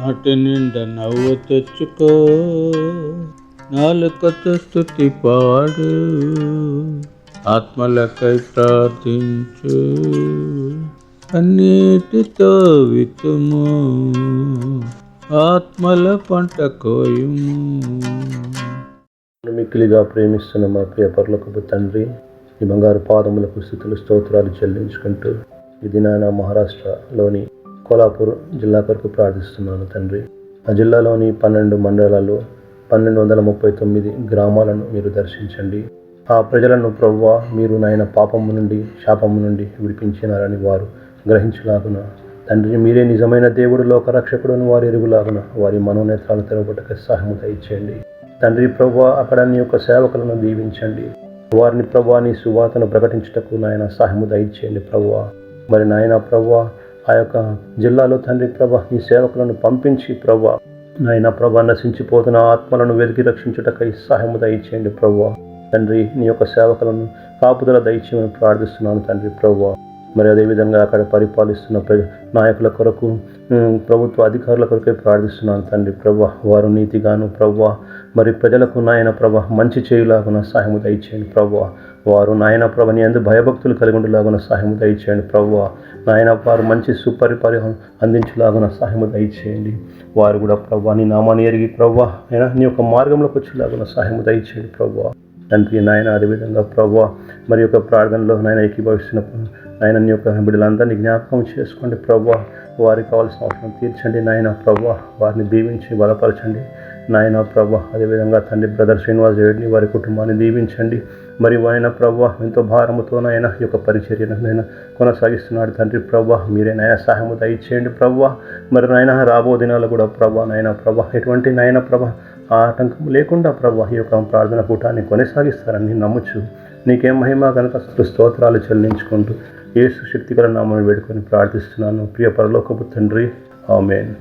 నాటి నిండా నవ్వు తెచ్చుకో. నాలుకతో స్థుతి పాడు. ఆత్మలకై ప్రార్థించు. అన్నిటితో వితుము ఆత్మల పంట కోయుము. మిక్కిలిగా ప్రేమిస్తున్న మా పేపర్లకు తండ్రి ఈ బంగారు పాదములకు స్థితులు స్తోత్రాలు చెల్లించుకుంటూ ఈ దినాన మహారాష్ట్రలోని కోలాపూర్ జిల్లా కొరకు ప్రార్థిస్తున్నాను తండ్రి. ఆ జిల్లాలోని పన్నెండు మండలాలు పన్నెండు వందల ముప్పై తొమ్మిది గ్రామాలను మీరు దర్శించండి. ఆ ప్రజలను ప్రవ్వ మీరు నాయన పాపము నుండి శాపము నుండి విడిపించినారని వారు గ్రహించలాగున. తండ్రి మీరే నిజమైన దేవుడు లోకరక్షకుడు వారి వారు ఎరుగులాగున వారి మనోనేత్రాలు తెరవబట్టక సహాయం దయచేయండి. తండ్రి ప్రభా అక్కడ నీ యొక్క సేవకులను దీవించండి. వారిని ప్రభా నీ సువార్తను ప్రకటించుటకు నాయన సహాయం దయచేయండి ప్రభా మరి నాయన ప్రభా ఆ యొక్క జిల్లాలో తండ్రి ప్రభా నీ సేవకులను పంపించి ప్రభా నాయన ప్రభా నశించిపోతున్న ఆత్మలను వెతికి రక్షించుటకై సహాయము దయచేయండి ప్రభా. తండ్రి నీ యొక్క సేవకులను కాపుదల దయచేయమని ప్రార్థిస్తున్నాను తండ్రి ప్రభా. మరి అదేవిధంగా అక్కడ పరిపాలిస్తున్న ప్రజ నాయకుల కొరకు ప్రభుత్వ అధికారుల కొరకే ప్రార్థిస్తున్నాను తండ్రి ప్రభా. వారు నీతిగాను ప్రభా మరి ప్రజలకు నాయన ప్రభ మంచి చేయులాగున సహాయము దయచేయండి ప్రభా. వారు నాయన ప్రభని ఎందు అందు భయభక్తులు కలిగి ఉండేలాగున సహాయము దయచేయండి ప్రభా. నాయన వారు మంచి సుపరిపరిహం అందించేలాగున సహాయము దయచేయండి. వారు కూడా ప్రభా నీ నామాన్ని ఎరిగి ప్రభా అయినా నీ యొక్క మార్గంలోకి వచ్చేలాగున సహాయము దయచేయండి ప్రభా. తండ్రి నాయన అదేవిధంగా ప్రభా మరి యొక్క ప్రార్థనలో నాయన ఏకీభవిస్తున్న నాయన నీ యొక్క బిడ్డలందరినీ జ్ఞాపకం చేసుకోండి. ప్రభా వారికి కావాల్సిన అవసరం తీర్చండి. నాయన ప్రభా వారిని దీవించి బలపరచండి. నాయన ప్రభా అదేవిధంగా తండ్రి బ్రదర్ శ్రీనివాస్ రెడ్డిని వారి కుటుంబాన్ని దీవించండి. మరి ఆయన ప్రభా ఎంతో భారముతో ఈ యొక్క పరిచర్యను నాయన కొనసాగిస్తున్నాడు తండ్రి ప్రభా. మీరే నాయన సహాయము దయచేయండి ప్రభా. మరి నాయన రాబో దినాలు కూడా ప్రభా నాయన ప్రభా ఎటువంటి నాయన ప్రభా ఆటంకం లేకుండా ప్రభా ఈ యొక్క ప్రార్థన కూటాన్ని కొనసాగిస్తారని నమ్ముచు నీకేం మహిమ కనుక స్తోత్రాలు చెల్లించుకుంటూ కేసు శక్తికర నామని వేడుకొని ప్రార్థిస్తున్నాను. ప్రియ పరలోకపు తండ్రి ఆమెన్.